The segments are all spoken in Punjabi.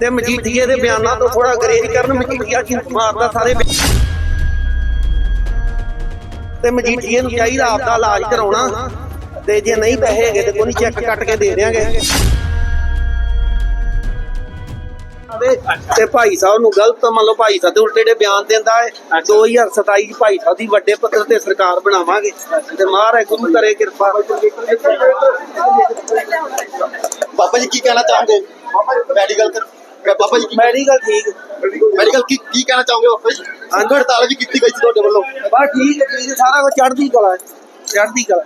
ਤੇ ਮਜੀਠੀਏ ਦੇ ਬਿਆਨਾਂ ਤੋਂ ਥੋੜਾ ਗਰੇਜ ਕਰਨ ਮਜੀਠੀਆ ਝੂਠ ਮਾਰਦਾ ਸਾਰੇ ਤੇ ਮਜੀਠੀਏ ਨੂੰ ਚਾਹੀਦਾ ਆਪਦਾ ਇਲਾਜ ਕਰਾਉਣਾ। ਤੇ ਜੇ ਨਹੀਂ ਪੈਸੇ ਹੈਗੇ ਤੇ ਕੋਈ ਚੈੱਕ ਕੱਟ ਕੇ ਦੇ ਦਿਆਂਗੇ। ਤੇ- ਤੇ ਭਾਈ ਸਾਹਿਬ ਨੂੰ ਗਲਤ ਮੰਨ ਲਓ ਭਾਈ ਸਾਹਿਬ ਦੇ ਉਲਟੇ ਜਿਹੜੇ ਬਿਆਨ ਦਿੰਦਾ ਹੈ 2027 ਚ ਭਾਈ ਸਾਹਿਬ ਦੀ ਵੱਡੇ ਪੱਧਰ ਤੇ ਸਰਕਾਰ ਬਣਾਵਾਂਗੇ। ਤੇ ਮਹਾਰਾਜ ਗੁਰੂ ਕਰੇ ਕਿਰਪਾ। ਬਾਬਾ ਜੀ ਕੀ ਕਹਿਣਾ ਚਾਹੋਗੇ? ਮੈਡੀਕਲ ਕਰ ਬਾਬਾ ਜੀ ਮੈਡੀਕਲ ਠੀਕ। ਮੈਡੀਕਲ ਕੀ ਕੀ ਕਹਿਣਾ ਚਾਹੋਗੇ ਬਾਬਾ ਜੀ ਅੰਗ ਹੜਤਾਲ ਵੀ ਕੀਤੀ ਗਈ ਸੀ ਤੁਹਾਡੇ ਵੱਲੋਂ। ਬਸ ਠੀਕ ਹੈ ਠੀਕ ਹੈ ਸਾਰਾ ਕੁਝ ਚੜ੍ਹਦੀ ਕਲਾ ਚੜ੍ਹਦੀ ਕਲਾ।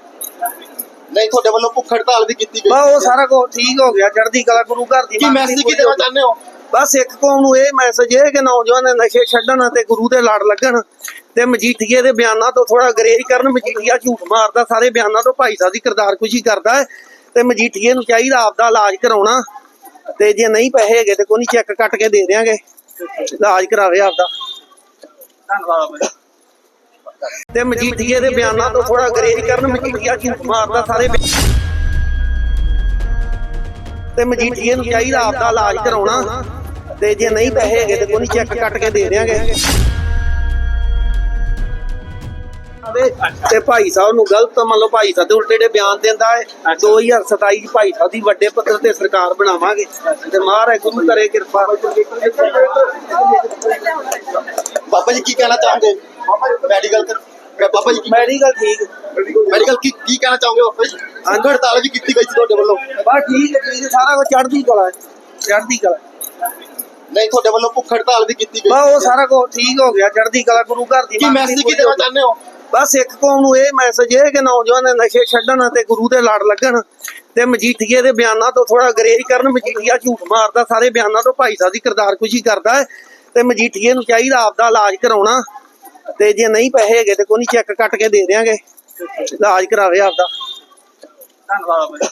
ਨਹੀਂ ਤੁਹਾਡੇ ਵੱਲੋਂ ਭੁੱਖ ਹੜਤਾਲ ਵੀ ਕੀਤੀ ਗਈ ਬਸ ਉਹ ਸਾਰਾ ਕੁਝ ਠੀਕ ਹੋ ਗਿਆ ਚੜ੍ਹਦੀ ਕਲਾ ਗੁਰੂ ਘਰ ਦੀ ਕੀ ਮੈਸੇਜ ਕੀ ਦੇਣਾ। ਚਾਹੁੰਦੇ ਹੋ? ਬਸ ਇੱਕ ਕੌਮ ਨੂੰ ਇਹ ਮੈਸੇਜ ਹੈ ਕਿ ਨੌਜਵਾਨ ਨਸ਼ੇ ਛੱਡਣ ਅਤੇ ਗੁਰੂ ਦੇ ਲੜ ਲੱਗਣ ਤੇ ਮਜੀਠੀਏ ਦੇ ਬਿਆਨਾਂ ਤੋਂ ਥੋੜਾ ਗਰੇਜ ਕਰਨ। ਮਜੀਠੀਆ ਝੂਠ ਮਾਰਦਾ ਸਾਰੇ ਬਿਆਨਾਂ ਤੋਂ ਭਾਈ ਸਾਹਿਬ ਦੀ ਕਿਰਦਾਰਕੁਸ਼ੀ ਕਰਦਾ ਹੈ ਤੇ ਮਜੀਠੀਏ ਨੂੰ ਚਾਹੀਦਾ ਆਪਦਾ ਇਲਾਜ ਕਰਾਉਣਾ। ਤੇ ਜੇ ਨਹੀਂ ਪੈਸੇ ਹੈਗੇ ਤੇ ਕੋਈ ਨਹੀਂ ਚੈੱਕ ਕੱਟ ਕੇ ਦੇ ਦਿਆਂਗੇ। ਇਲਾਜ ਕਰਾਵੇ ਆਪਦਾ। ਧੰਨਵਾਦ ਤੇ ਮਜੀਠੀਏ ਦੇ ਬਿਆਨਾਂ ਤੋਂ ਥੋੜਾ ਗਰੇਜ ਕਰਨ ਮਜੀਠੀਆ ਝੂਠ ਮਾਰਦਾ ਸਾਰੇ ਤੇ ਮਜੀਠੀਏ ਨੂੰ ਚਾਹੀਦਾ ਆਪਦਾ ਇਲਾਜ ਕਰਾਉਣਾ। ਤੇ ਜੇ ਨਹੀਂ ਪੈਸੇ ਹੈਗੇ ਤੇ ਕੋਈ ਨਹੀਂ ਚੈੱਕ ਕੱਟ ਕੇ ਦੇ ਤੇ- ਤੇ ਭਾਈ ਸਾਹਿਬ ਨੂੰ ਗਲਤ ਮੰਨ ਲਓ ਭਾਈ ਸਾਹਿਬ ਦੇ ਉਲਟੇ ਜਿਹੜੇ ਬਿਆਨ ਦਿੰਦਾ ਹੈ 2027 ਚ ਭਾਈ ਸਾਹਿਬ ਦੀ ਵੱਡੇ ਪੱਧਰ ਤੇ ਸਰਕਾਰ ਬਣਾਵਾਂਗੇ। ਤੇ ਮਹਾਰਾਜ ਗੁਰੂ ਕਰੇ ਕਿਰਪਾ। ਬਾਬਾ ਜੀ ਕੀ ਕਹਿਣਾ ਚਾਹੋਗੇ? ਮੈਡੀਕਲ ਬਾਬਾ ਜੀ ਮੈਡੀਕਲ ਠੀਕ। ਮੈਡੀਕਲ ਕੀ ਕੀ ਕਹਿਣਾ ਚਾਹੋਗੇ ਬਾਬਾ ਜੀ? ਅੰਗ ਹੜਤਾਲ ਵੀ ਕੀਤੀ ਗਈ ਸੀ ਤੁਹਾਡੇ ਵੱਲੋਂ। ਬਸ ਠੀਕ ਹੈ ਠੀਕ ਹੈ ਸਾਰਾ ਕੁਝ ਚੜ੍ਹਦੀ ਕਲਾ ਹੈ, ਚੜ੍ਹਦੀ ਕਲਾ। ਨਹੀਂ ਤੁਹਾਡੇ ਵੱਲੋਂ ਭੁੱਖ ਹੜਤਾਲ ਵੀ ਕੀਤੀ ਗਈ ਬਸ ਉਹ ਸਾਰਾ ਕੁਝ ਠੀਕ ਹੋ ਗਿਆ ਚੜ੍ਹਦੀ ਕਲਾ ਗੁਰੂ ਘਰ ਦੀ ਕੀ ਮੈਸੇਜ ਕੀ ਦੇਣਾ। ਚਾਹੁੰਦੇ ਹੋ? ਬਸ ਇੱਕ ਕੌਮ ਨੂੰ ਇਹ ਮੈਸੇਜ ਹੈ ਕਿ ਨੌਜਵਾਨ ਨਸ਼ੇ ਛੱਡਣ ਅਤੇ ਗੁਰੂ ਦੇ ਲੜ ਲੱਗਣ ਤੇ ਮਜੀਠੀਏ ਦੇ ਬਿਆਨਾਂ ਤੋਂ ਥੋੜਾ ਗਰੇਜ ਕਰਨ ਮਜੀਠੀਆ ਝੂਠ ਮਾਰਦਾ ਸਾਰੇ ਬਿਆਨਾਂ ਤੋਂ ਭਾਈ ਸਾਹਿਬ ਦੀ ਕਿਰਦਾਰਕੁਸ਼ੀ ਕਰਦਾ ਹੈ ਤੇ ਮਜੀਠੀਏ ਨੂੰ ਚਾਹੀਦਾ ਆਪਦਾ ਇਲਾਜ ਕਰਾਉਣਾ ਤੇ ਜੇ ਨਹੀਂ ਪੈਸੇ ਹੈਗੇ ਤੇ ਕੋਈ ਨਹੀਂ ਚੈੱਕ ਕੱਟ ਕੇ ਦੇ ਦਿਆਂਗੇ। ਇਲਾਜ ਕਰਾਵੇ ਆਪਦਾ ਧੰਨਵਾਦ।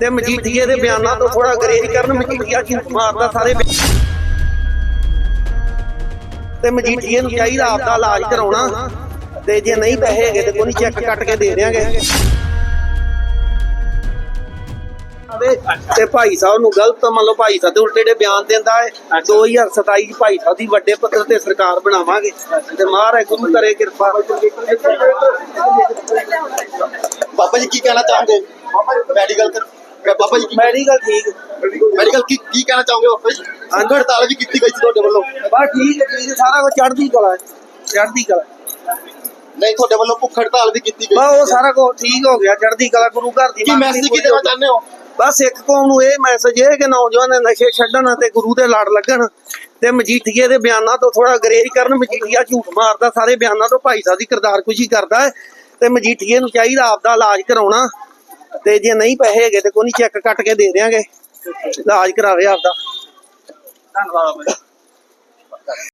ਤੇ ਮਜੀਠੀਏ ਦੇ ਬਿਆਨਾਂ ਤੋਂ ਥੋੜਾ ਗਰੇਜ ਕਰਨ ਮਜੀਠੀਆ ਝੂਠ ਮਾਰਦਾ ਸਾਰੇ ਤੇ ਮਜੀਠੀਏ ਨੂੰ ਚਾਹੀਦਾ ਆਪਦਾ ਇਲਾਜ ਕਰਾਉਣਾ। ਤੇ ਜੇ ਨਹੀਂ ਪੈਸੇ ਹੈਗੇ ਤੇ ਕੋਈ ਚੈੱਕ ਕੱਟ ਕੇ ਦੇ ਦਿਆਂਗੇ। ਤੇ- ਤੇ ਭਾਈ ਸਾਹਿਬ ਨੂੰ ਗਲਤ ਮੰਨ ਲਓ ਭਾਈ ਸਾਹਿਬ ਦੇ ਉਲਟੇ ਜਿਹੜੇ ਬਿਆਨ ਦਿੰਦਾ ਹੈ 2027 ਚ ਭਾਈ ਸਾਹਿਬ ਦੀ ਵੱਡੇ ਪੱਧਰ ਤੇ ਸਰਕਾਰ ਬਣਾਵਾਂਗੇ। ਤੇ ਮਹਾਰਾਜ ਗੁਰੂ ਕਰੇ ਕਿਰਪਾ। ਬਾਬਾ ਜੀ ਕੀ ਕਹਿਣਾ ਚਾਹੋਗੇ? ਮੈਡੀਕਲ ਬਾਬਾ ਜੀ ਮੈਡੀਕਲ ਠੀਕ। ਮੈਡੀਕਲ ਕੀ ਕੀ ਕਹਿਣਾ ਚਾਹੋਗੇ ਬਾਬਾ ਜੀ? ਅੰਗ ਹੜਤਾਲ ਵੀ ਕੀਤੀ ਗਈ ਸੀ ਤੁਹਾਡੇ ਵੱਲੋਂ। ਬਸ ਠੀਕ ਹੈ ਠੀਕ ਸਾਰਾ ਕੁਝ ਚੜ੍ਹਦੀ ਕਲਾ ਚੜ੍ਹਦੀ ਕਲਾ। ਨਹੀਂ ਤੁਹਾਡੇ ਵੱਲੋਂ ਭੁੱਖ ਹੜਤਾਲ ਵੀ ਕੀਤੀ ਗਈ ਬਸ ਉਹ ਸਾਰਾ ਕੁਝ ਠੀਕ ਹੋ ਗਿਆ ਚੜ੍ਹਦੀ ਕਲਾ ਗੁਰੂ ਘਰ ਦੀ ਕੀ ਮੈਸੇਜ ਕੀ ਦੇਣਾ। ਚਾਹੁੰਦੇ ਹੋ? ਬਸ ਇੱਕ ਕੌਮ ਨੂੰ ਇਹ ਮੈਸੇਜ ਹੈ ਕਿ ਨੌਜਵਾਨ ਨਸ਼ੇ ਛੱਡਣ ਅਤੇ ਗੁਰੂ ਦੇ ਲੜ ਲੱਗਣ ਤੇ ਮਜੀਠੀਏ ਦੇ ਬਿਆਨਾਂ ਤੋਂ ਥੋੜਾ ਗਰੇਜ ਕਰਨ। ਮਜੀਠੀਆ ਝੂਠ ਮਾਰਦਾ ਸਾਰੇ ਬਿਆਨਾਂ ਤੋਂ ਭਾਈ ਸਾਹਿਬ ਦੀ ਕਿਰਦਾਰਕੁਸ਼ੀ ਕਰਦਾ ਹੈ ਤੇ ਮਜੀਠੀਏ ਨੂੰ ਚਾਹੀਦਾ ਆਪਦਾ ਇਲਾਜ ਕਰਾਉਣਾ। ਤੇ ਜੇ ਨਹੀਂ ਪੈਸੇ ਹੈਗੇ ਤੇ ਕੋਈ ਨਹੀਂ ਚੈੱਕ ਕੱਟ ਕੇ ਦੇ ਦਿਆਂਗੇ। ਇਲਾਜ ਕਰਾਵੇ ਆਪਦਾ। ਧੰਨਵਾਦ।